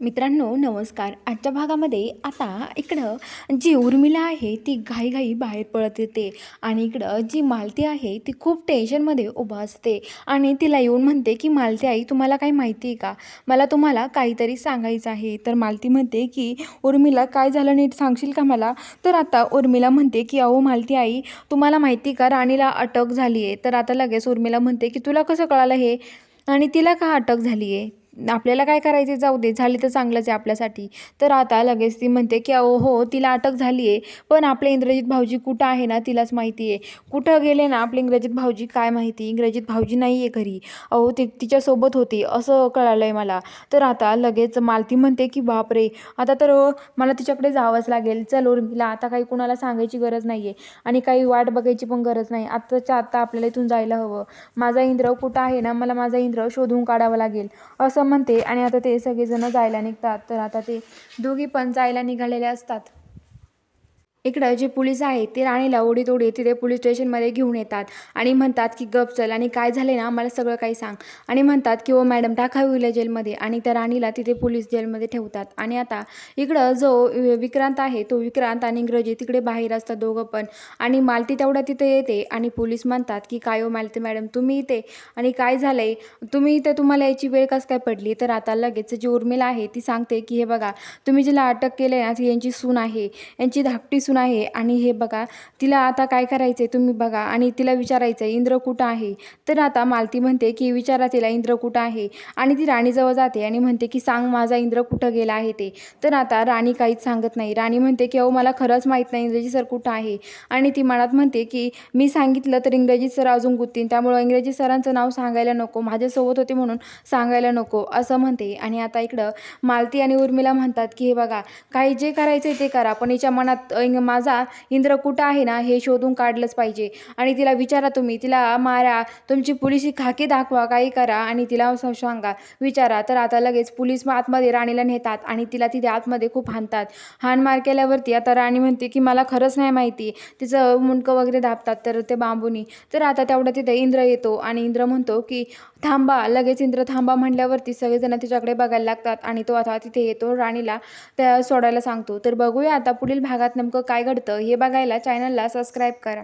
मित्रांनो नमस्कार. आजच्या भागामध्ये आता इकडं जी उर्मिला आहे ती घाईघाई बाहेर पळत येते आणि इकडं जी मालती आहे ती खूप टेन्शनमध्ये उभा असते आणि तिला येऊन म्हणते की मालती आई तुम्हाला काही माहिती आहे का? मला तुम्हाला काहीतरी सांगायचं आहे. तर मालती म्हणते की उर्मिला काय झालं नीट सांगशील का मला? तर आता उर्मिला म्हणते की अहो मालती आई तुम्हाला माहिती का? राणीला अटक झाली आहे तर आता लगेच उर्मिला म्हणते की तुला कसं कळालं हे? आणि तिला का अटक झाली आहे आपल्याला काय करायचे जाऊ दे झाली तर चांगलंच आहे आपल्यासाठी. तर आता लगेच ती म्हणते की अहो हो तिला अटक झाली आहे पण आपले इंद्रजित भाऊजी कुठं आहे ना तिलाच माहिती आहे कुठं गेले ना आपले इंग्रजित भाऊजी काय माहिती? इंग्रजित भाऊजी नाही आहे घरी. अहो ती तिच्यासोबत होती असं कळालं आहे मला. तर आता लगेच मालती म्हणते की बापरे आता तर मला तिच्याकडे जावंच लागेल. चल उर्मिला आता काही कुणाला सांगायची गरज नाही आहे आणि काही वाट बघायची पण गरज नाही. आत्ताच्या आत्ता आपल्याला इथून जायला हवं. माझा इंद्र कुठं आहे ना मला माझा इंद्र शोधून काढावा लागेल. असं म्हणते आणि आता ते सगळेजण जायला निघतात. तर आता ते दोघी पण जायला निघालेले असतात. इकडं जे पोलीस आहेत ते राणीला ओढीत ओढीत तिथे पोलीस स्टेशनमध्ये घेऊन येतात आणि म्हणतात की गप चल आणि काय झाले ना मला सगळं काही सांग. आणि म्हणतात की ओ मॅडम टाका विला जेलमध्ये. आणि त्या राणीला तिथे पोलीस जेलमध्ये ठेवतात. आणि आता इकडं जो विक्रांत आहे तो विक्रांत आणि इंग्रजी तिकडे बाहेर असतात दोघं पण. आणि मालती तेवढ्या तिथे येते आणि पोलीस म्हणतात की काय ओ मालती मॅडम तुम्ही इथे आणि काय झालं आहे तुम्ही इथे तुम्हाला याची वेळ कसं काय पडली? तर आता लगेच जी उर्मिला आहे ती सांगते की हे बघा तुम्ही जिला अटक केलं ना ती यांची सून आहे. यांची धाकटी सून आहे. आणि हे बघा तिला आता काय करायचं आहे तुम्ही बघा. आणि तिला विचारायचं आहे इंद्र कुठं आहे? तर आता मालती म्हणते की विचारा तिला इंद्र कुठं आहे? आणि ती राणीजवळ जाते आणि म्हणते की सांग माझा इंद्र कुठं गेला आहे ते. तर आता राणी काहीच सांगत नाही. राणी म्हणते की अहो मला खरंच माहीत नाही इंग्रजी सर कुठं आहे? आणि ती मनात म्हणते की मी सांगितलं तर इंग्रजी सर अजून गुत्तीन त्यामुळं इंग्रजी सरांचं नाव सांगायला नको. माझ्यासोबत होते म्हणून सांगायला नको. असं म्हणते. आणि आता इकडं मालती आणि उर्मिला म्हणतात की हे बघा काही जे करायचं ते करा. पण हिच्या मनात इंग- माझा इंद्र कुठं आहे ना हे शोधून काढलंच पाहिजे. आणि तिला विचारा तुम्ही तिला मारा तुमची पोलिसी खाकी दाखवा काही करा आणि तिला सांगा. विचारा तर आता लगेच पोलीस आतमध्ये राणीला नेतात आणि तिला तिथे आतमध्ये खूप हाणतात. हाणमार केल्यावरती आता राणी म्हणते की मला खरंच नाही माहिती. तिचं मुंडकं वगैरे दाबतात तर ते बांबूनी. तर आता तेवढं तिथे इंद्र येतो आणि इंद्र म्हणतो की थांबा लगेच इंद्र थांबा म्हणल्यावरती सगळेजण तिच्याकडे बघायला लागतात. आणि तो आता तिथे येतो राणीला त्या सोडायला सांगतो. तर बघूया आता पुढील भागात नेमकं काय घडतं हे बघायला चॅनलला सबस्क्राईब करा.